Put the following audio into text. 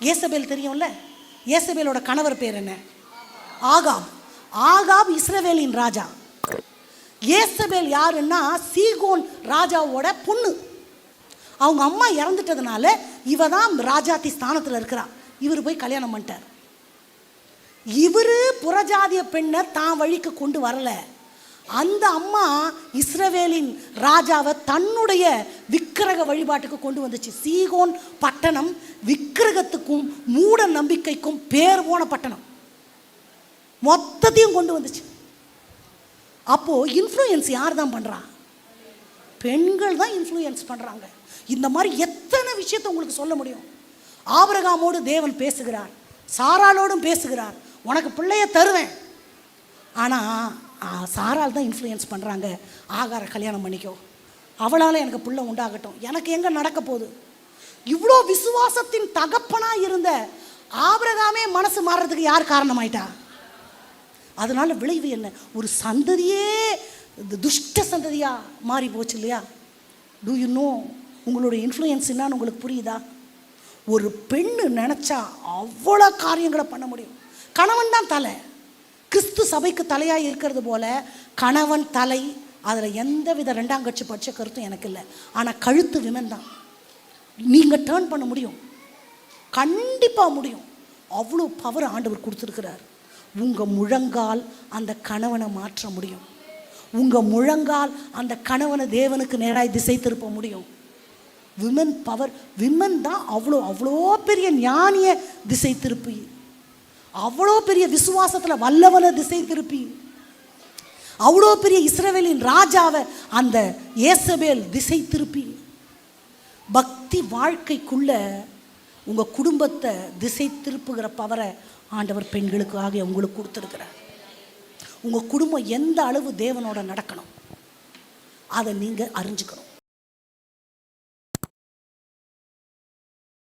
ஏசபேல் தெரியும்ல? ஏசபேலோட கணவர் பேர் என்ன? ஆகாப். ஆகாப் இஸ்ரவேலின் ராஜா. ஏசபேல் யாருன்னா? சீகோன் ராஜாவோட பொண்ணு. அவங்க அம்மா இறந்துட்டதுனால இவ தான் ராஜாத்தி ஸ்தானத்தில் இருக்கிறா. இவர் போய் கல்யாணம் பண்ணிட்டார். இவர் புறஜாதிய பெண்ணை தான் வழிக்கு கொண்டு வரலை. அந்த அம்மா இஸ்ரவேலின் ராஜாவை தன்னுடைய விக்கிரக வழிபாட்டுக்கு கொண்டு வந்துச்சு. சீகோன் பட்டணம் விக்கிரகத்துக்கும் மூட நம்பிக்கைக்கும் பேர் போன பட்டணம். மொத்தத்தையும் கொண்டு வந்துச்சு. அப்போ இன்ஃப்ளூயன்ஸ் யார் தான் பண்ணுறா பெண்கள் தான் இன்ஃப்ளூயன்ஸ் பண்ணுறாங்க இந்த மாதிரி எத்தனை விஷயத்தை உங்களுக்கு சொல்ல முடியும்? ஆபரகாமோடு தேவன் பேசுகிறார் சாராலோடும் பேசுகிறார் உனக்கு பிள்ளைய தருவேன். ஆனால் சாரால் தான் இன்ஃப்ளூயன்ஸ் பண்ணுறாங்க ஆகார கல்யாணம் பண்ணிக்கோ. அவளால் எனக்கு பிள்ளை உண்டாகட்டும். எனக்கு எங்கே நடக்க போகுது? இவ்வளோ விசுவாசத்தின் தகப்பனாக இருந்த ஆபிரகாமே மனசு மாறுறதுக்கு யார் காரணமாயிட்டா? அதனால விளைவு என்ன? ஒரு சந்ததியே இந்த துஷ்ட சந்ததியாக மாறி போச்சு இல்லையா? டூ யூ நோ உங்களுடைய இன்ஃப்ளூயன்ஸ் என்னன்னு உங்களுக்கு புரியுதா? ஒரு பெண்ணு நினச்சா அவ்வளோ காரியங்களை பண்ண முடியும். கணவன் தான் தலை. கிறிஸ்து சபைக்கு தலையாக இருக்கிறது போல கணவன் தலை அதில் எந்த வித ரெண்டாம் கட்சி பட்ச கருத்தும் எனக்கு இல்லை. ஆனால் கழுத்து விமன் தான் நீங்கள் டேர்ன் பண்ண முடியும். கண்டிப்பாக முடியும். அவ்வளோ பவர் ஆண்டவர் கொடுத்துருக்கிறார். உங்கள் முழங்கால் அந்த கணவனை மாற்ற முடியும். உங்கள் முழங்கால் அந்த கணவனை தேவனுக்கு நேராக திசை திருப்ப முடியும். விமன் பவர் விமன் தான் அவ்வளோ அவ்வளோ பெரிய ஞானிய திசை திருப்பி அவ்வளோ பெரிய விசுவாசத்தில் வல்லவனை திசை திருப்பி. அவ்வளோ பெரிய இஸ்ரவேலின் ராஜாவை அந்த ஏசபேல் திசை திருப்பி. பக்தி வாழ்க்கைக்குள்ள உங்கள் குடும்பத்தை திசை திருப்புகிற பவரை ஆண்டவர் பெண்களுக்காக உங்களுக்கு கொடுத்துருக்கிறார். உங்கள் குடும்பம் எந்த அளவு தேவனோட நடக்கணும் அதை நீங்கள் அறிஞ்சுக்கணும்.